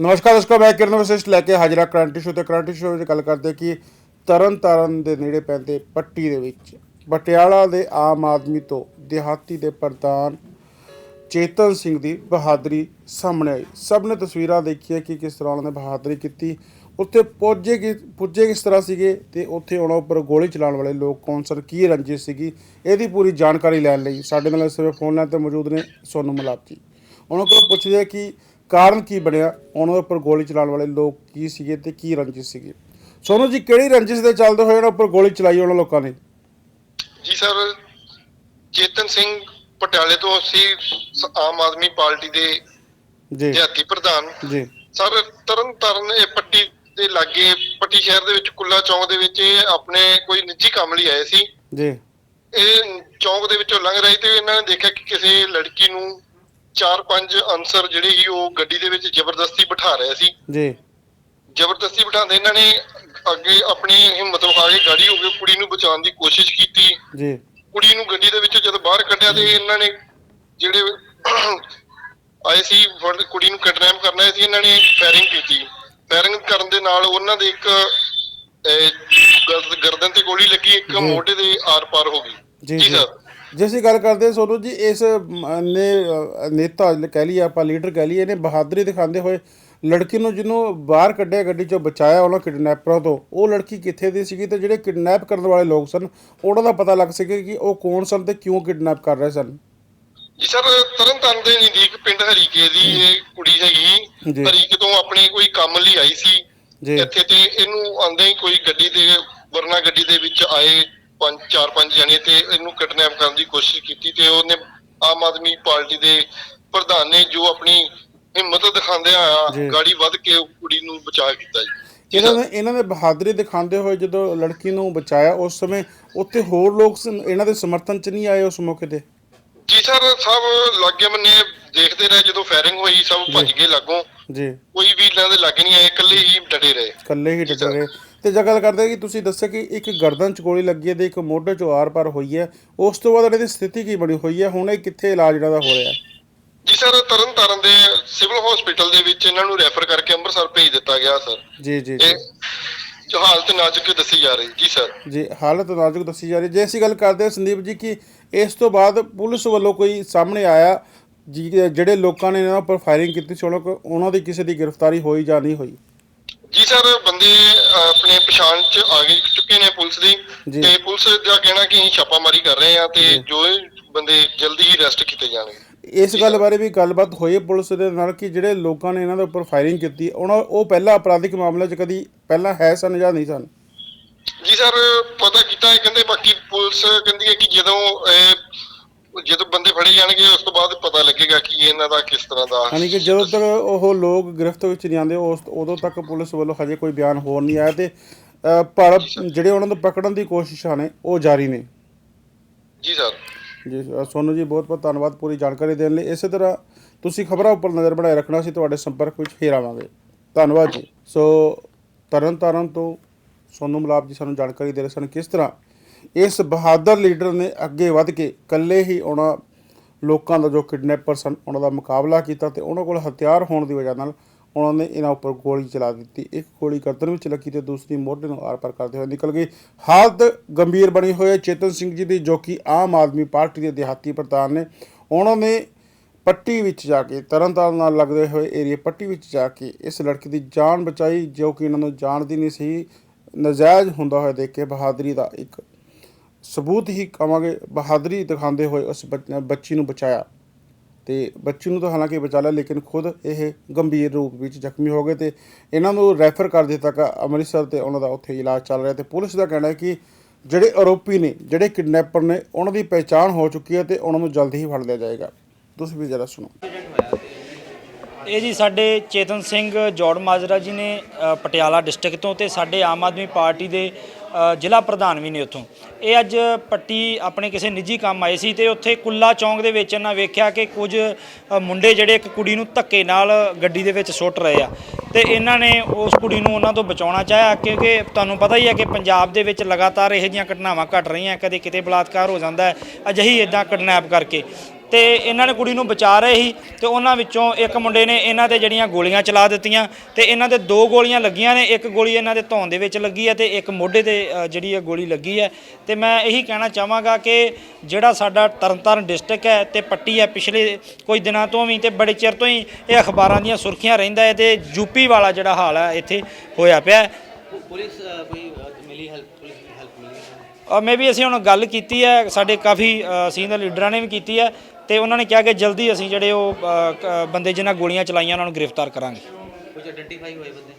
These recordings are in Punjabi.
ਨਮਸਕਾਰ ਦਰਸ਼ਕੋ, ਮੈਂ ਕਿਰਨ ਵਿਸ਼ੇਸ਼ ਲੈ ਕੇ ਹਾਜ਼ਰਾ ਕਰੰਟ ਇਸ਼ੂ ਤੇ। ਕਰੰਟ ਇਸ਼ੂ ਵਿੱਚ ਗੱਲ ਕਰਦੇ ਕਿ ਤਰਨ ਤਾਰਨ ਦੇ ਨੇੜੇ ਪੈਂਦੇ ਪੱਟੀ ਦੇ ਵਿੱਚ ਪਟਿਆਲਾ ਦੇ ਆਮ ਆਦਮੀ ਤੋਂ ਦਿਹਾਤੀ ਦੇ ਪ੍ਰਧਾਨ ਚੇਤਨ ਸਿੰਘ ਦੀ ਬਹਾਦਰੀ ਸਾਹਮਣੇ ਆਈ। ਸਭ ਨੇ ਤਸਵੀਰਾਂ ਦੇਖੀਆਂ ਕਿ ਕਿਸ ਤਰ੍ਹਾਂ ਉਹਨਾਂ ਨੇ ਬਹਾਦਰੀ ਕੀਤੀ। ਉੱਥੇ ਪਹੁੰਚੇ ਕਿ ਪੁੱਜੇ ਕਿਸ ਤਰ੍ਹਾਂ ਸੀਗੇ ਤੇ ਉੱਥੇ ਉਹਨਾਂ ਉੱਪਰ ਗੋਲੀ ਚਲਾਉਣ ਵਾਲੇ ਲੋਕ ਕੌਣ ਸਨ, ਕੀ ਰੰਜਿਸ਼ ਸੀਗੀ, ਇਹਦੀ ਪੂਰੀ ਜਾਣਕਾਰੀ ਲੈਣ ਲਈ ਸਾਡੇ ਨਾਲ ਇਸ ਵੇਲੇ ਫੋਨ ਲਾਈਨ ਤੇ ਮੌਜੂਦ ਨੇ ਸੋਨੂ ਮਲਾਪ ਜੀ। ਉਹਨਾਂ ਕੋਲੋਂ ਪੁੱਛਦੇ ਕਿ ਕਾਰਨ ਕੀ ਬਣਿਆ? ਉਹਨਾਂ ਦੇ ਉੱਪਰ ਗੋਲੀ ਚਲਾਉਣ ਵਾਲੇ ਲੋਕ ਕੀ ਸੀਗੇ ਤੇ ਕੀ ਰੰਜਿਸ਼ ਸੀਗੀ? ਸੋਨੂ ਜੀ ਕਿਹੜੀ ਰੰਜਿਸ਼ ਦੇ ਚੱਲਦੇ ਹੋਏ ਉਹਨਾਂ ਉੱਪਰ ਗੋਲੀ ਚਲਾਈ ਉਹਨਾਂ ਲੋਕਾਂ ਨੇ? ਜੀ ਸਰ ਚੇਤਨ ਸਿੰਘ ਪਟਿਆਲੇ ਤੋਂ ਅਸੀਂ ਸ- ਆਮ ਆਦਮੀ ਪਾਰਟੀ ਦੇ ਜੀ। ਦਿਹਾਤੀ ਪ੍ਰਧਾਨ। ਜੀ। ਸਰ ਤਰਨ ਤਾਰਨ ਇਹ ਪੱਟੀ ਦੇ ਲਾਗੇ ਪੱਟੀ ਸ਼ਹਿਰ ਦੇ ਵਿੱਚ ਕੁੱਲਾ ਚੌਂਕ ਦੇ ਵਿੱਚ ਇਹ ਆਪਣੇ ਕੋਈ ਨਿੱਜੀ ਕੰਮ ਲਈ ਆਏ ਸੀ। ਜੀ। ਇਹ ਚੌਂਕ ਦੇ ਵਿੱਚੋਂ ਲੰਘ ਰਹੇ ਤੇ ਇਹਨਾਂ ਨੇ ਦੇਖਿਆ ਕਿ ਕਿਸੇ ਲੜਕੀ ਨੂੰ ਚਾਰ ਪੰਜ ਅਨਸਰ ਜਿਹੜੇ ਸੀ ਉਹ ਗੱਡੀ ਦੇ ਵਿੱਚ ਜ਼ਬਰਦਸਤੀ ਬਿਠਾ ਰਹੇ ਸੀ। ਜੀ। ਜ਼ਬਰਦਸਤੀ ਬਿਠਾਉਂਦੇ ਇਹਨਾਂ ਨੇ ਅੱਗੇ ਆਪਣੀ ਹਿੰਮਤ ਵਿਖਾ ਕੇ ਗਾੜੀ ਹੋ ਕੇ ਕੁੜੀ ਨੂੰ ਬਚਾਉਣ ਦੀ ਕੋਸ਼ਿਸ਼ ਕੀਤੀ। ਜੀ। ਕੁੜੀ ਨੂੰ ਗੱਡੀ ਦੇ ਵਿੱਚੋਂ ਜਦੋਂ ਬਾਹਰ ਕੱਢਿਆ ਤੇ ਇਹਨਾਂ ਨੇ ਜਿਹੜੇ ਆਏ ਸੀ ਫੜ- ਕੁੜੀ ਨੂੰ ਕਿਡਨੈਪ ਕਰਨਾ ਸੀ ਇਹਨਾਂ ਨੇ ਫਾਇਰਿੰਗ ਕੀਤੀ। ਫਾਇਰਿੰਗ ਕਰਨ ਦੇ ਨਾਲ ਉਹਨਾਂ ਦੇ ਇੱਕ ਗਰਦਨ ਤੇ ਗੋਲੀ ਲੱਗੀ ਇੱਕ। ਮੋਢੇ ਦੇ ਆਰ-ਪਾਰ ਹੋ ਗਈ। ਜੀ ਸਰ ਜੇ ਅਸੀਂ ਗੱਲ ਕਰਦੇ ਸੋਨੂ ਜੀ ਇਸ ਨੇ ਨੇਤਾ ਕਹਿ ਲਈਏ ਆਪਾਂ ਲੀਡਰ ਕਹਿ ਲਈਏ ਇਹਨੇ ਬਹਾਦਰੀ ਦਿਖਾਉਂਦੇ ਹੋਏ ਲੜਕੀ ਨੂੰ ਜਿਹਨੂੰ ਬਾਹਰ ਕੱਢਿਆ ਗੱਡੀ ਚੋਂ ਬਚਾਇਆ ਉਹਨਾਂ ਕਿਡਨੈਪਰਾਂ ਤੋਂ ਉਹ ਲੜਕੀ ਕਿੱਥੇ ਦੀ ਸੀਗੀ ਤੇ ਜਿਹੜੇ ਕਿਡਨੈਪ ਕਰਨ ਵਾਲੇ ਲੋਕ ਸਨ ਉਹਨਾਂ ਦਾ ਪਤਾ ਲੱਗ ਸਕੇ ਕਿ ਉਹ ਕੌਣ ਸਨ ਤੇ ਕਿਉਂ ਕਿਡਨੈਪ ਕਰ ਰਹੇ ਸਨ। ਜੀ ਸਰ ਤਰਨਤਾਰਨ ਦੇ ਨਜ਼ਦੀਕ ਪਿੰਡ ਹਰੀਕੇ ਦੀ ਇਹ ਕੁੜੀ। ਹੈਗੀ। ਹਰੀਕੇ ਤੋਂ ਆਪਣੇ ਕੋਈ ਕੰਮ ਲਈ ਆਈ ਸੀ। ਇੱਥੇ ਤੇ ਇਹਨੂੰ ਆਂਦੇ ਹੀ ਕੋਈ ਗੱਡੀ ਦੇ ਵਰਨਾ ਗੱਡੀ ਦੇ ਵਿੱਚ ਆਏ। ਪੰਜ ਚਾਰ ਪੰਜ ਜਣੇ ਤੇ ਇਹਨੂੰ ਕਿਡਨੈਪ ਕਰਨ ਦੀ ਕੋਸ਼ਿਸ਼ ਕੀਤੀ ਤੇ ਉਹਨੇ ਆਮ ਆਦਮੀ ਪਾਰਟੀ ਦੇ ਪ੍ਰਧਾਨ ਨੇ ਜੋ ਆਪਣੀ ਹਿੰਮਤ ਦਿਖਾਉਂਦੇ। ਆ ਗਾੜੀ ਵੱਧ ਕੇ ਉਹ ਕੁੜੀ ਨੂੰ ਬਚਾ ਕੀਤਾ ਜੀ। ਇਹਨਾਂ ਨੇ ਇਹਨਾਂ ਨੇ ਬਹਾਦਰੀ ਦਿਖਾਉਂਦੇ ਹੋਏ ਜਦੋਂ ਲੜਕੀ ਨੂੰ ਬਚਾਇਆ ਉਸ ਸਮੇਂ ਉੱਥੇ ਹੋਰ ਲੋਕ ਇਹਨਾਂ ਦੇ ਸਮਰਥਨ ਚ ਨਹੀਂ ਆਏ ਉਸ ਮੌਕੇ ਤੇ? ਜੀ ਸਰ ਸਭ ਲਾਗੇ ਬੰਨੇ ਦੇਖਦੇ ਰਹੇ ਜਦੋਂ ਫਾਇਰਿੰਗ ਹੋਈ ਸਭ ਭੱਜ ਗਏ ਲਾਗੋਂ। ਜੀ। ਕੋਈ ਵੀ ਇਹਨਾਂ ਦੇ ਲਾਗੇ ਨਹੀਂ ਆਏ ਇਕੱਲੇ ਹੀ ਡਟੇ ਰਹੇ। ਇਕੱਲੇ ਹੀ ਡਟੇ ਰਹੇ। ਤੇ ਜੇ ਗੱਲ ਕਰਦੇ ਕਿ ਤੁਸੀਂ ਦੱਸਿਆ ਕਿ ਇੱਕ ਗਰਦਨ ਚ ਗੋਲੀ ਲੱਗੀ ਹੈ ਤੇ ਇੱਕ ਮੋਢੇ ਚ ਆਰ-ਪਾਰ ਹੋਈ ਹੈ। ਉਸ ਤੋਂ ਬਾਅਦ ਇਹਨਾਂ ਦੀ ਸਥਿਤੀ ਕੀ ਬਣੀ ਹੋਈ ਹੈ? ਹੁਣ ਇਹ ਕਿੱਥੇ ਇਲਾਜ ਇਹਨਾਂ ਦਾ ਹੋ ਰਿਹਾ ਹੈ? ਜੀ ਸਰ ਤਰਨ ਤਾਰਨ ਦੇ ਸਿਵਲ ਹਸਪੀਟਲ ਦੇ ਵਿੱਚ ਇਹਨਾਂ ਨੂੰ ਰੈਫਰ ਕਰਕੇ ਅੰਮ੍ਰਿਤਸਰ ਭੇਜ ਦਿੱਤਾ ਗਿਆ ਸਰ। ਜੀ ਜੀ ਜੀ। ਜੋ ਹਾਲਤ ਨਾਜ਼ੁਕ ਦੱਸੀ ਜਾ ਰਹੀ ਜੀ ਸਰ। ਜੀ ਹਾਲਤ ਨਾਜ਼ੁਕ ਦੱਸੀ ਜਾ ਰਹੀ ਜੇ ਅਸੀਂ ਗੱਲ ਕਰਦੇ ਹਾਂ ਸੰਦੀਪ ਜੀ ਕਿ ਇਸ ਤੋਂ ਬਾਅਦ ਪੁਲਿਸ ਵੱਲੋਂ ਕੋਈ ਸਾਹਮਣੇ ਆਇਆ ਜੀ ਜਿਹੜੇ ਲੋਕਾਂ ਨੇ ਇਹਨਾਂ ਉੱਪਰ ਫਾਇਰਿੰਗ ਕੀਤੀ ਸੀ ਉਹਨਾਂ ਕੋ ਉਹਨਾਂ ਦੀ ਕਿਸੇ ਦੀ ਗ੍ਰਿਫਤਾਰੀ ਹੋਈ ਜਾਂ ਨਹੀਂ ਹੋਈ? ਜੀ ਸਰ ਬੰਦੇ ਆਪਣੇ ਪਛਾਣ ਚ ਆ ਗਏ ਚੁੱਕੇ ਨੇ ਪੁਲਿਸ ਦੀ। ਜੀ। ਤੇ ਪੁਲਿਸ ਦਾ ਕਹਿਣਾ ਕਿ ਅਸੀਂ ਛਾਪਾਮਾਰੀ ਕਰ ਰਹੇ ਆ ਤੇ ਜੋ। ਇਹ ਬੰਦੇ ਜਲਦੀ ਹੀ ਅਰੈਸਟ ਕੀਤੇ ਜਾਣਗੇ। ਇਸ ਗੱਲ ਬਾਰੇ ਵੀ ਗੱਲਬਾਤ ਹੋਈ ਹੈ ਪੁਲਿਸ ਦੇ ਨਾਲ ਕਿ ਜਿਹੜੇ ਲੋਕਾਂ ਨੇ ਇਹਨਾਂ ਦੇ ਉੱਪਰ ਫਾਇਰਿੰਗ ਕੀਤੀ ਉਹਨਾਂ ਉਹ ਪਹਿਲਾਂ ਅਪਰਾਧਿਕ ਮਾਮਲੇ 'ਚ ਕਦੀ ਪਹਿਲਾਂ ਹੈ ਸਨ ਜਾਂ ਨਹੀਂ ਸਨ? ਜੀ ਸਰ ਪਤਾ ਕੀਤਾ ਹੈ ਕਹਿੰਦੇ ਬਾਕੀ ਪੁਲਿਸ ਕਹਿੰਦੀ ਹੈ ਕਿ ਜਦੋਂ ਇਹ ਜਦੋਂ ਬੰਦੇ ਫੜੇ ਜਾਣਗੇ ਉਸ ਤੋਂ ਬਾਅਦ ਪਤਾ ਲੱਗੇਗਾ ਕਿ ਇਹਨਾਂ ਦਾ ਕਿਸ ਤਰ੍ਹਾਂ ਦਾ ਯਾਨੀ ਕਿ ਜਦੋਂ ਤੱਕ ਉਹ ਲੋਕ ਗ੍ਰਿਫਤ ਵਿੱਚ ਨਹੀਂ ਆਉਂਦੇ ਉਸ ਉਦੋਂ ਤੱਕ ਪੁਲਿਸ ਵੱਲੋਂ ਹਜੇ ਕੋਈ ਬਿਆਨ ਹੋਰ ਨਹੀਂ ਆਇਆ ਤੇ ਅ, ਪਰ ਜਿਹੜੇ ਉਹਨਾਂ ਨੂੰ ਪਕੜਨ ਦੀ ਕੋਸ਼ਿਸ਼ਾਂ ਨੇ ਉਹ ਜਾਰੀ ਨੇ। ਜੀ ਸਰ। ਜੀ ਅ, ਸੋਨੂੰ ਜੀ ਬਹੁਤ ਬਹੁਤ ਧੰਨਵਾਦ ਪੂਰੀ ਜਾਣਕਾਰੀ ਦੇਣ ਲਈ। ਇਸੇ ਤਰ੍ਹਾਂ ਤੁਸੀਂ ਖਬਰਾਂ ਉੱਪਰ ਨਜ਼ਰ ਬਣਾਏ ਰੱਖਣਾ ਸੀ ਤੁਹਾਡੇ ਸੰਪਰਕ ਵਿੱਚ ਫੇਰ ਆਵਾਂਗੇ। ਧੰਨਵਾਦ ਜੀ। ਸੋ ਤਰਨ ਤਾਰਨ ਤੋਂ ਸੋਨੂੰ ਮਲਾਪ ਜੀ ਸਾਨੂੰ ਜਾਣਕਾਰੀ ਦੇ ਰਹੇ ਸਨ ਕਿਸ ਤਰ੍ਹਾਂ ਇਸ ਬਹਾਦਰ ਲੀਡਰ ਨੇ ਅੱਗੇ ਵੱਧ ਕੇ ਇਕੱਲੇ ਹੀ ਉਹਨਾਂ ਲੋਕਾਂ ਦਾ ਜੋ ਕਿਡਨੈਪਰ ਸਨ, ਉਹਨਾਂ ਦਾ ਮੁਕਾਬਲਾ ਕੀਤਾ ਤੇ ਉਹਨਾਂ ਕੋਲ ਹਥਿਆਰ ਹੋਣ ਦੀ ਵਜ੍ਹਾ ਨਾਲ ਉਹਨਾਂ ਨੇ ਇਹਨਾਂ ਉੱਪਰ ਗੋਲੀ ਚਲਾ ਦਿੱਤੀ। ਇੱਕ ਗੋਲੀ ਗਰਦਨ ਵਿੱਚ ਲੱਗੀ ਤੇ ਦੂਸਰੀ ਮੋਢੇ ਨੂੰ ਆਰ-ਪਾਰ ਕਰਦੇ ਹੋਏ ਨਿਕਲ ਗਈ। ਹਾਲਤ ਗੰਭੀਰ ਬਣੀ ਹੋਈ ਹੈ। ਚੇਤਨ ਸਿੰਘ ਜੀ ਦੀ, ਜੋ ਕਿ ਆਮ ਆਦਮੀ ਪਾਰਟੀ ਦੇ ਦਿਹਾਤੀ ਪ੍ਰਧਾਨ ਨੇ, ਉਹਨਾਂ ਨੇ ਪੱਟੀ ਵਿੱਚ ਜਾ ਕੇ ਤਰਨਤਾਰਨ ਨਾਲ ਲੱਗਦੇ ਹੋਏ ਏਰੀਆ ਪੱਟੀ ਵਿੱਚ ਜਾ ਕੇ ਇਸ ਲੜਕੀ ਦੀ ਜਾਨ ਬਚਾਈ, ਜੋ ਕਿ ਇਹਨਾਂ ਨੂੰ ਜਾਣਦੀ ਨਹੀਂ ਸੀ। ਨਜਾਇਜ਼ ਹੁੰਦਾ ਹੋਇਆ ਦੇਖ ਕੇ ਬਹਾਦਰੀ ਦਾ ਇੱਕ ਸਬੂਤ ਹੀ ਕਵਾਂਗੇ ਬਹਾਦਰੀ ਦਿਖਾਉਂਦੇ ਹੋਏ ਉਸ ਬੱਚੀ ਨੂੰ ਬਚਾਇਆ। ਤੇ ਬੱਚੀ ਨੂੰ ਤਾਂ ਹਾਲਾਂਕਿ ਬਚਾ ਲਿਆ, ਲੇਕਿਨ ਖੁਦ ਇਹ ਗੰਭੀਰ ਰੂਪ ਵਿੱਚ ਜ਼ਖਮੀ ਹੋ ਗਏ ਤੇ ਇਹਨਾਂ ਨੂੰ ਰੈਫਰ ਕਰ ਦਿੱਤਾ ਗਾ ਅੰਮ੍ਰਿਤਸਰ ਤੇ ਉਹਨਾਂ ਦਾ ਉੱਥੇ ਇਲਾਜ ਚੱਲ ਰਿਹਾ ਤੇ ਪੁਲਿਸ ਦਾ ਕਹਿਣਾ ਹੈ ਕਿ ਜਿਹੜੇ ਆਰੋਪੀ ਨੇ, ਜਿਹੜੇ ਕਿਡਨੈਪਰ ਨੇ, ਉਹਨਾਂ ਦੀ ਪਹਿਚਾਣ ਹੋ ਚੁੱਕੀ ਹੈ ਤੇ ਉਹਨਾਂ ਨੂੰ ਜਲਦੀ ਹੀ ਫੜ ਲਿਆ ਜਾਏਗਾ। ਤੁਸੀਂ ਵੀ ਜਰਾ ਸੁਣੋ। ਇਹ ਜੀ ਸਾਡੇ ਚੇਤਨ ਸਿੰਘ ਜੋੜ ਮਾਜਰਾ ਜੀ ਨੇ ਪਟਿਆਲਾ ਡਿਸਟ੍ਰਿਕਟ ਤੋਂ ਤੇ ਸਾਡੇ ਆਮ ਆਦਮੀ ਪਾਰਟੀ ਦੇ ਜ਼ਿਲ੍ਹਾ ਪ੍ਰਧਾਨ ਵੀ ਨੇ ਉੱਥੋਂ। ਇਹ ਅੱਜ ਪੱਟੀ ਆਪਣੇ ਕਿਸੇ ਨਿੱਜੀ ਕੰਮ ਆਏ ਸੀ ਤੇ ਉੱਥੇ ਕੁੱਲਾ ਚੌਂਕ ਦੇ ਵਿੱਚ ਇਹਨਾਂ ਵੇਖਿਆ ਕਿ ਕੁਝ ਮੁੰਡੇ ਜਿਹੜੇ ਇੱਕ ਕੁੜੀ ਨੂੰ ਧੱਕੇ ਨਾਲ ਗੱਡੀ ਦੇ ਵਿੱਚ ਸੁੱਟ ਰਹੇ ਆ। ਤੇ ਇਹਨਾਂ ਨੇ ਉਸ ਕੁੜੀ ਨੂੰ ਉਹਨਾਂ ਤੋਂ ਬਚਾਉਣਾ ਚਾਹਿਆ ਕਿਉਂਕਿ ਤੁਹਾਨੂੰ ਪਤਾ ਹੀ ਹੈ ਕਿ ਪੰਜਾਬ ਦੇ ਵਿੱਚ ਲਗਾਤਾਰ ਇਹੋ ਜਿਹੀਆਂ ਘਟਨਾਵਾਂ ਘਟ ਰਹੀਆਂ, ਕਦੇ ਕਿਤੇ ਬਲਾਤਕਾਰ ਹੋ ਜਾਂਦਾ ਹੈ, ਅਜਿਹੀ ਇਦਾਂ ਕਿਡਨੈਪ ਕਰਕੇ। ਤੇ ਇਹਨਾਂ ਨੇ ਕੁੜੀ ਨੂੰ ਬਚਾ ਰਹੇ ਸੀ ਤੇ ਉਹਨਾਂ ਵਿੱਚੋਂ ਇੱਕ ਮੁੰਡੇ ਨੇ ਇਹਨਾਂ ਤੇ ਜਿਹੜੀਆਂ ਗੋਲੀਆਂ ਚਲਾ ਦਿੱਤੀਆਂ ਤੇ ਇਹਨਾਂ ਦੇ ਦੋ ਗੋਲੀਆਂ ਲੱਗੀਆਂ ਨੇ ਇੱਕ ਗੋਲੀ ਇਹਨਾਂ ਦੇ ਧੌਣ ਦੇ ਵਿੱਚ ਲੱਗੀ ਹੈ ਤੇ ਇੱਕ ਮੋਢੇ ਤੇ ਅ, ਜਿਹੜੀ ਇਹ ਗੋਲੀ ਲੱਗੀ ਹੈ। ਤੇ ਮੈਂ ਇਹੀ ਕਹਿਣਾ ਚਾਹਾਂਗਾ ਕਿ ਜਿਹੜਾ ਸਾਡਾ ਤਰਨਤਾਰਨ ਡਿਸਟ੍ਰਿਕਟ ਹੈ ਤੇ ਪੱਟੀ ਹੈ ਪਿਛਲੇ ਕੋਈ ਦਿਨਾਂ ਤੋਂ ਵੀ ਤੇ ਬੜੇ ਚਿਰ ਤੋਂ ਹੀ ਇਹ ਅਖਬਾਰਾਂ ਦੀਆਂ ਸੁਰਖੀਆਂ ਰਹਿੰਦਾ ਹੈ ਤੇ ਯੂਪੀ ਵਾਲਾ ਜਿਹੜਾ ਹਾਲ ਹੈ ਇੱਥੇ ਹੋਇਆ ਪਿਆ ਹੈ। ਪੁਲਿਸ ਅ, ਕੋਈ ਅ, ਮਿਲੀ ਹੈਲਪ ਪੁਲਿਸ ਦੀ ਹੈਲਪ ਮਿਲੀ ਮੇ ਵੀ ਅਸੀਂ ਹੁਣ ਗੱਲ ਕੀਤੀ ਹੈ ਸਾਡੇ ਕਾਫੀ ਸੀਨੀਅਰ ਲੀਡਰਾਂ ਨੇ ਵੀ ਕੀਤੀ ਹੈ। ਤੇ ਉਹਨਾਂ ਨੇ ਕਿਹਾ ਕਿ ਜਲਦੀ ਅਸੀਂ ਜਿਹੜੇ ਉਹ ਅ, ਕ- ਬੰਦੇ ਜਿਨ੍ਹਾਂ ਗੋਲੀਆਂ ਚਲਾਈਆਂ ਉਹਨਾਂ ਨੂੰ ਗ੍ਰਿਫਤਾਰ ਕਰਾਂਗੇ। ਕੁਝ ਆਇਡੈਂਟੀਫਾਈ ਹੋਏ ਬੰਦੇ?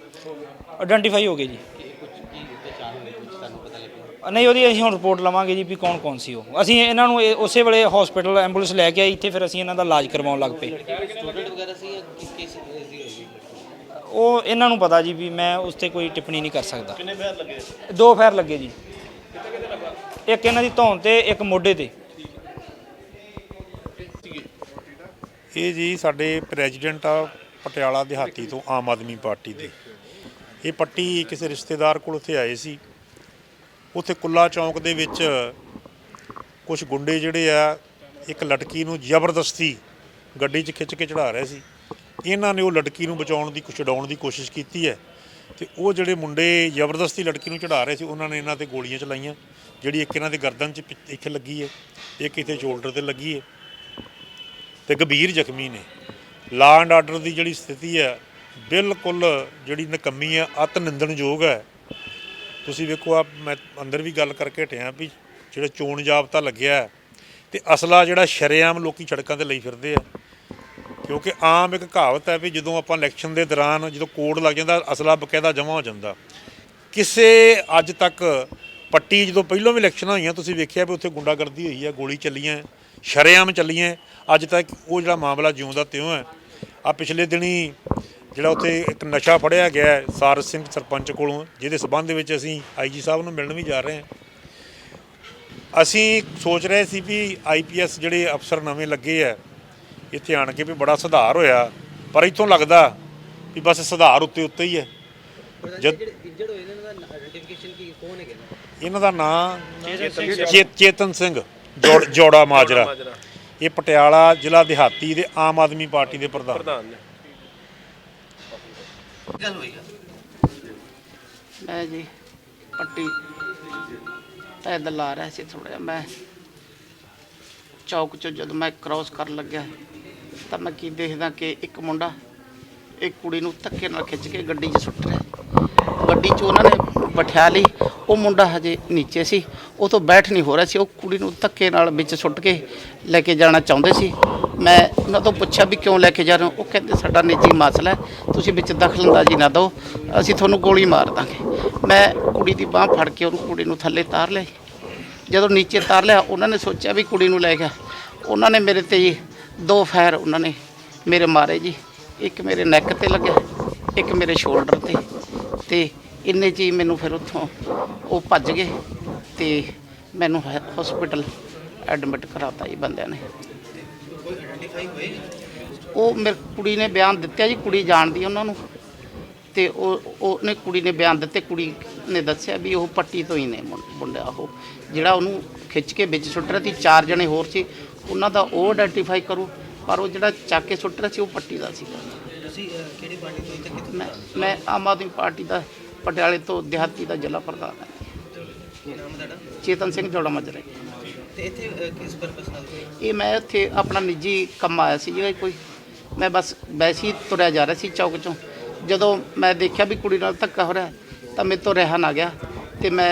ਆਇਡੈਂਟੀਫਾਈ ਹੋ ਗਏ ਜੀ। ਕਿ ਕੁਝ ਕੀ ਪਛਾਣ ਹੋਈ ਕੁਝ ਤੁਹਾਨੂੰ ਪਤਾ ਲੱਗਿਆ? ਨਹੀਂ ਉਹਦੀ ਅਸੀਂ ਹੁਣ ਰਿਪੋਰਟ ਲਵਾਂਗੇ ਜੀ ਵੀ ਕੌਣ ਕੌਣ ਸੀ ਉਹ। ਅਸੀਂ ਇਹਨਾਂ ਨੂੰ ਇਹ- ਉਸੇ ਵੇਲੇ ਹਸਪੀਟਲ ਐਂਬੂਲੈਂਸ ਲੈ ਕੇ ਆਈ ਇੱਥੇ ਫਿਰ ਅਸੀਂ ਇਹਨਾਂ ਦਾ ਇਲਾਜ ਕਰਵਾਉਣ ਲੱਗ ਪਏ। ਸਟੂਡੈਂਟ ਵਗੈਰਾ ਸੀ ਜਾਂ ਕਿਸ ਕਿਸ ਏਜ ਦੀ ਹੋਈ ਉਹ ਇਹਨਾਂ ਨੂੰ ਪਤਾ ਜੀ ਵੀ ਮੈਂ ਉਸ ਤੇ ਕੋਈ ਟਿੱਪਣੀ ਨਹੀਂ ਕਰ ਸਕਦਾ। ਕਿੰਨੇ ਫੈਰ ਲੱਗੇ? ਦੋ ਫੈਰ ਲੱਗੇ ਜੀ। ਇੱਕ ਇਹਨਾਂ ਦੀ ਧੌਣ ਤੇ ਇੱਕ ਮੋਢੇ ਤੇ। ਇਹ ਜੀ ਸਾਡੇ ਪ੍ਰੈਜ਼ੀਡੈਂਟ ਆ ਪਟਿਆਲਾ ਦਿਹਾਤੀ ਤੋਂ ਆਮ ਆਦਮੀ ਪਾਰਟੀ ਦੇ। ਇਹ ਪੱਟੀ ਕਿਸੇ ਰਿਸ਼ਤੇਦਾਰ ਕੋਲ ਉੱਥੇ ਆਏ ਸੀ। ਉੱਥੇ ਕੁੱਲਾ ਚੌਂਕ ਦੇ ਵਿੱਚ ਕੁਝ ਗੁੰਡੇ ਜਿਹੜੇ ਆ, ਇੱਕ ਲੜਕੀ ਨੂੰ ਜ਼ਬਰਦਸਤੀ ਗੱਡੀ 'ਚ ਖਿੱਚ ਕੇ ਚੜਾ ਰਹੇ ਸੀ। ਇਹਨਾਂ ਨੇ ਉਹ ਲੜਕੀ ਨੂੰ ਬਚਾਉਣ ਦੀ ਛਡਾਉਣ ਦੀ ਕੋਸ਼ਿਸ਼ ਕੀਤੀ ਹੈ ਤੇ ਉਹ ਜਿਹੜੇ ਮੁੰਡੇ ਜ਼ਬਰਦਸਤੀ ਲੜਕੀ ਨੂੰ ਚੜਾ ਰਹੇ ਸੀ, ਉਹਨਾਂ ਨੇ ਇਹਨਾਂ ਤੇ ਗੋਲੀਆਂ ਚਲਾਈਆਂ, ਜਿਹੜੀ ਇੱਕ ਇਹਨਾਂ ਦੇ ਗਰਦਨ 'ਚ ਪਿ- ਇੱਥੇ ਲੱਗੀ ਹੈ, ਇੱਕ ਇੱਥੇ ਸ਼ੋਲਡਰ ਤੇ ਲੱਗੀ ਹੈ। ਤੇ ਗੰਭੀਰ ਜ਼ਖਮੀ ਨੇ। ਲਾ ਐਂਡ ਆਰਡਰ ਦੀ ਜਿਹੜੀ ਸਥਿਤੀ ਹੈ ਬਿਲਕੁਲ ਜਿਹੜੀ ਨਕੰਮੀ ਹੈ ਅਤ ਨਿੰਦਣਯੋਗ ਹੈ। ਤੁਸੀਂ ਵੇਖੋ ਆ ਮੈਂ ਅੰਦਰ ਵੀ ਗੱਲ ਕਰਕੇ ਹਟਿਆ ਵੀ ਜਿਹੜਾ ਚੋਣ ਜਾਬਤਾ ਲੱਗਿਆ ਹੈ, ਤੇ ਅਸਲਾ ਜਿਹੜਾ ਸ਼ਰੇਆਮ ਲੋਕੀ ਸੜਕਾਂ ਤੇ ਲਈ ਫਿਰਦੇ ਆ। ਕਿਉਂਕਿ ਆਮ ਇੱਕ ਕਹਾਵਤ ਹੈ ਵੀ ਜਦੋਂ ਆਪਾਂ ਇਲੈਕਸ਼ਨ ਦੇ ਦੌਰਾਨ ਜਦੋਂ ਕੋਡ ਲੱਗ ਜਾਂਦਾ ਅਸਲਾ ਬਕਾਇਦਾ ਜਮ੍ਹਾਂ ਹੋ ਜਾਂਦਾ। ਕਿਸੇ ਅੱਜ ਤੱਕ ਪੱਟੀ ਜਦੋਂ ਪਹਿਲਾਂ ਵੀ ਇਲੈਕਸ਼ਨਾਂ ਹੋਈਆਂ ਤੁਸੀਂ ਵੇਖਿਆ ਵੀ ਉੱਥੇ ਗੁੰਡਾਗਰਦੀ ਹੋਈ ਹੈ ਗੋਲੀ ਚੱਲੀਆਂ। ਸ਼ਰੇਆਮ ਚੱਲੀਆਂ। ਅੱਜ ਤੱਕ ਉਹ ਜਿਹੜਾ ਮਾਮਲਾ ਜਿਉਂਦਾ ਤਿਉਂ ਹੈ। ਆ ਪਿਛਲੇ ਦਿਨੀ ਜਿਹੜਾ ਉੱਥੇ ਇੱਕ ਨਸ਼ਾ ਫੜਿਆ ਗਿਆ ਹੈ, ਸਾਰਸ ਸਿੰਘ ਸਰਪੰਚ ਕੋਲੋਂ ਜਿਹਦੇ ਸਬੰਧ ਦੇ ਵਿੱਚ ਅਸੀਂ ਆਈਜੀ ਸਾਹਿਬ ਨੂੰ ਮਿਲਣ ਵੀ ਜਾ ਰਹੇ ਹਾਂ। ਅਸੀਂ ਸੋਚ ਰਹੇ ਸੀ ਵੀ ਆਈਪੀਐਸ ਜਿਹੜੇ ਅਫਸਰ ਨਵੇਂ ਲੱਗੇ ਆ ਇੱਥੇ ਆਣ ਕੇ ਵੀ ਬੜਾ ਸੁਧਾਰ ਹੋਇਆ। ਪਰ ਇੱਥੋਂ ਲੱਗਦਾ ਵੀ ਬਸ ਸੁਧਾਰ ਉੱਤੇ ਉੱਤੇ ਹੀ ਹੈ। ਜਦ- ਜਿਹੜੇ ਇੰਜਰਡ ਹੋਏ ਨੇ ਇਹਨਾਂ ਦਾ ਆਇਡੈਂਟੀਫਿਕੇਸ਼ਨ ਕੀ ਕੌਣ ਹੈਗੇ ਨੇ? ਇਹਨਾਂ ਦਾ ਨਾਮ ਚੇਤਨ ਸਿੰਘ। ਜੋੜ- ਜੋੜਾ ਮਾਜਰਾ। ਇਹ ਪਟਿਆਲਾ ਜ਼ਿਲ੍ਹਾ ਦਿਹਾਤੀ ਦੇ ਆਮ ਆਦਮੀ ਪਾਰਟੀ ਦੇ ਪ੍ਰਧਾਨ। ਗੱਲ ਹੋਈ ਆ। ਮੈਂ ਜੀ ਪੱਟੀ ਪੈਦਲ ਆ ਰਿਹਾ ਸੀ ਥੋੜਾ ਜਿਹਾ। ਮੈਂ ਚੌਕ ਚੋਂ ਜਦੋਂ ਮੈਂ ਕ੍ਰਾਸ ਕਰਨ ਲੱਗਿਆ ਤਾਂ ਮੈਂ ਕੀ ਦੇਖਦਾ ਕਿ ਇੱਕ ਮੁੰਡਾ ਇੱਕ ਕੁੜੀ ਨੂੰ ਧੱਕੇ ਨਾਲ ਖਿੱਚ ਕੇ ਗੱਡੀ 'ਚ ਸੁੱਟ ਰਿਹਾ। ਗੱਡੀ 'ਚ ਉਹਨਾਂ ਨੇ ਬਿਠਾ ਲਈ ਉਹ ਮੁੰਡਾ ਹਜੇ ਨੀਚੇ ਸੀ, ਉਹ ਤੋਂ ਬੈਠ ਨਹੀਂ ਹੋ ਰਿਹਾ ਸੀ, ਉਹ ਕੁੜੀ ਨੂੰ ਧੱਕੇ ਨਾਲ ਵਿੱਚ ਸੁੱਟ ਕੇ ਲੈ ਕੇ ਜਾਣਾ ਚਾਹੁੰਦੇ ਸੀ। ਮੈਂ ਉਹਨਾਂ ਤੋਂ ਪੁੱਛਿਆ ਵੀ ਕਿਉਂ ਲੈ ਕੇ ਜਾ ਰਹੇ ਹੋ? ਉਹ ਕਹਿੰਦੇ ਸਾਡਾ ਨਿੱਜੀ ਮਸਲਾ ਹੈ, ਤੁਸੀਂ ਵਿੱਚ ਦਖਲਅੰਦਾਜ਼ੀ ਨਾ ਦਿਓ, ਅਸੀਂ ਤੁਹਾਨੂੰ ਗੋਲੀ ਮਾਰ ਦਾਂਗੇ। ਮੈਂ ਕੁੜੀ ਦੀ ਬਾਹ ਫੜ ਕੇ ਉਹਨੂੰ ਕੁੜੀ ਨੂੰ ਥੱਲੇ ਤਾਰ ਲਿਆ ਜਦੋਂ ਨੀਚੇ ਤਾਰ ਲਿਆ, ਉਹਨਾਂ ਨੇ ਸੋਚਿਆ ਵੀ ਕੁੜੀ ਨੂੰ ਲੈ ਗਿਆ। ਉਹਨਾਂ ਨੇ ਮੇਰੇ ਤੇ ਜੀ ਦੋ ਫਾਇਰ ਉਹਨਾਂ ਨੇ ਮੇਰੇ ਮਾਰੇ ਜੀ, ਇੱਕ ਮੇਰੇ ਨੈਕ ਤੇ ਲੱਗਿਆ, ਇੱਕ ਮੇਰੇ ਸ਼ੋਲਡਰ ਤੇ ਤੇ ਇੰਨੇ 'ਚ ਹੀ ਮੈਨੂੰ ਫਿਰ ਉੱਥੋਂ ਉਹ ਭੱਜ ਗਏ ਤੇ ਮੈਨੂੰ ਹਸਪੀਟਲ ਐਡਮਿਟ ਕਰਾਤਾ ਜੀ ਬੰਦਿਆਂ ਨੇ। ਉਹ ਮੇਰੀ ਕੁੜੀ ਨੇ ਬਿਆਨ ਦਿੱਤਾ ਜੀ ਕੁੜੀ ਜਾਣਦੀ ਉਹਨਾਂ ਨੂੰ। ਤੇ ਉਹ ਉਹਨੇ ਕੁੜੀ ਨੇ ਬਿਆਨ ਦਿੱਤੇ ਕੁੜੀ ਨੇ ਦੱਸਿਆ ਵੀ ਉਹ ਪੱਟੀ ਤੋਂ ਹੀ ਨੇ ਮੁੰਡਾ ਉਹ। ਜਿਹੜਾ ਉਹਨੂੰ ਖਿੱਚ ਕੇ ਵਿੱਚ ਸੁੱਟ ਰਿਹਾ ਸੀ ਚਾਰ ਜਣੇ ਹੋਰ ਸੀ ਉਹਨਾਂ ਦਾ ਉਹ ਆਇਡੈਂਟੀਫਾਈ ਕਰੂ ਪਰ ਉਹ ਜਿਹੜਾ ਚੱਕ ਕੇ ਸੁੱਟ ਰਿਹਾ ਸੀ ਉਹ ਪੱਟੀ ਦਾ ਸੀਗਾ। ਤੁਸੀਂ ਕਿਹੜੀ ਪਾਰਟੀ ਤੋਂ ਮੈਂ ਆਮ ਆਦਮੀ ਪਾਰਟੀ ਦਾ ਪਟਿਆਲੇ ਤੋਂ ਦਿਹਾਤੀ ਦਾ ਜ਼ਿਲ੍ਹਾ ਪ੍ਰਧਾਨ ਹਾਂ। ਕੀ ਨਾਮ ਹੈ ਤੁਹਾਡਾ? ਚੇਤਨ ਸਿੰਘ ਜੋੜਾ ਮਜਰੇ ਤੇ ਇੱਥੇ ਕਿਸ ਪਰਪਸ ਨਾਲ ਇਹ ਮੈਂ ਇੱਥੇ ਆਪਣਾ ਨਿੱਜੀ ਕੰਮ ਆਇਆ ਸੀ ਜਿਹੜਾ ਕੋਈ ਮੈਂ ਬਸ ਵੈਸੇ ਹੀ ਤੁਰਿਆ ਜਾ ਰਿਹਾ ਸੀ ਚੌਕ ਚੋਂ। ਜਦੋਂ ਮੈਂ ਦੇਖਿਆ ਵੀ ਕੁੜੀ ਨਾਲ ਧੱਕਾ ਹੋ ਰਿਹਾ ਤਾਂ ਮੇਰੇ ਤੋਂ ਰਹਿ ਨਾ ਗਿਆ ਤੇ ਮੈਂ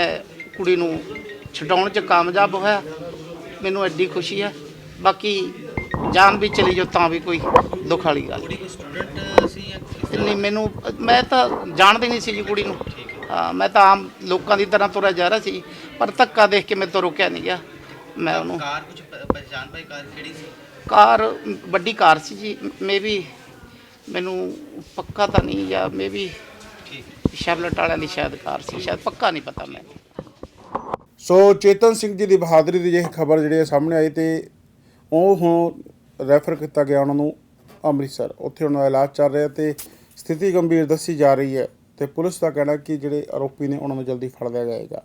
ਕੁੜੀ ਨੂੰ ਛਡਾਉਣ 'ਚ ਕਾਮਯਾਬ ਹੋਇਆ। ਮੈਨੂੰ ਐਡੀ ਖੁਸ਼ੀ ਹੈ। ਬਾਕੀ ਜਾਨ ਵੀ ਚਲੀ ਜੋ ਤਾਂ ਵੀ ਕੋਈ ਦੁੱਖ ਵਾਲੀ ਗੱਲ। ਕੁੜੀ ਕੋਈ ਸਟੂਡੈਂਟ ਨਹੀਂ ਮੈਨੂੰ ਮੈਂ ਤਾਂ ਜਾਣਦੀ ਨਹੀਂ ਸੀ ਜੀ ਕੁੜੀ ਨੂੰ। ਹਾਂ ਮੈਂ ਤਾਂ ਆਮ ਲੋਕਾਂ ਦੀ ਤਰ੍ਹਾਂ ਤੁਰਿਆ ਜਾ ਰਿਹਾ ਸੀ ਪਰ ਧੱਕਾ ਦੇਖ ਕੇ ਮੇਰੇ ਤੋਂ ਰੁਕਿਆ ਨਹੀਂ ਗਿਆ। ਮੈਂ ਉਹਨੂੰ ਕਾਰ ਕੁਝ ਪਛਾਣ ਪਾਈ ਕਾਰ ਕਿਹੜੀ ਸੀ? ਕਾਰ ਵੱਡੀ ਕਾਰ ਸੀ ਜੀ। ਮੇ ਵੀ ਮੈਨੂੰ ਪੱਕਾ ਤਾਂ ਨਹੀਂ ਜਾਂ ਮੇ ਵੀ ਠੀਕ। ਸ਼ੈਵਲਟ ਵਾਲਿਆਂ ਦੀ ਸ਼ਾਇਦ ਕਾਰ ਸੀ ਸ਼ਾਇਦ ਪੱਕਾ ਨਹੀਂ ਪਤਾ ਮੈਂ। ਸੋ ਚੇਤਨ ਸਿੰਘ ਜੀ ਦੀ ਬਹਾਦਰੀ ਦੀ ਜਿਹੜੀ ਖਬਰ ਜਿਹੜੀ ਹੈ ਸਾਹਮਣੇ ਆਈ ਤੇ ਉਹ ਹੁਣ ਰੈਫਰ ਕੀਤਾ ਗਿਆ ਉਹਨਾਂ ਨੂੰ ਅੰਮ੍ਰਿਤਸਰ। ਉੱਥੇ ਉਹਨਾਂ ਦਾ ਇਲਾਜ ਚੱਲ ਰਿਹਾ ਤੇ ਸਥਿਤੀ ਗੰਭੀਰ ਦੱਸੀ ਜਾ ਰਹੀ ਹੈ ਤੇ ਪੁਲਿਸ ਦਾ ਕਹਿਣਾ ਕਿ ਜਿਹੜੇ ਆਰੋਪੀ ਨੇ ਉਹਨਾਂ ਨੂੰ ਜਲਦੀ ਫੜ ਲਿਆ ਜਾਏਗਾ।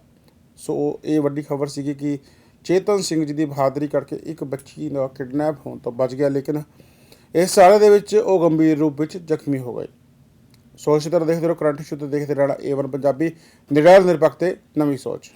ਸੋ ਇਹ ਵੱਡੀ ਖਬਰ ਸੀਗੀ ਕਿ ਚੇਤਨ ਸਿੰਘ ਜੀ ਦੀ ਬਹਾਦਰੀ ਕਰਕੇ ਇੱਕ ਬੱਚੀ ਦਾ ਕਿਡਨੈਪ ਹੋਣ ਤੋਂ ਬਚ ਗਿਆ, ਲੇਕਿਨ ਇਸ ਸਾਲੇ ਦੇ ਵਿੱਚ ਉਹ ਗੰਭੀਰ ਰੂਪ ਵਿੱਚ ਜ਼ਖਮੀ ਹੋ ਗਏ। ਸੋਚ ਤਰ੍ਹਾਂ ਦੇਖਦੇ ਰਹੋ, ਕਰੰਟ ਇਸ਼ੂ ਤੇ ਦੇਖਦੇ ਰਹਿਣਾ ਏਵਨ ਪੰਜਾਬੀ ਨਿਡਰ ਨਿਰਪੱਖ ਤੇ ਨਵੀਂ ਸੋਚ।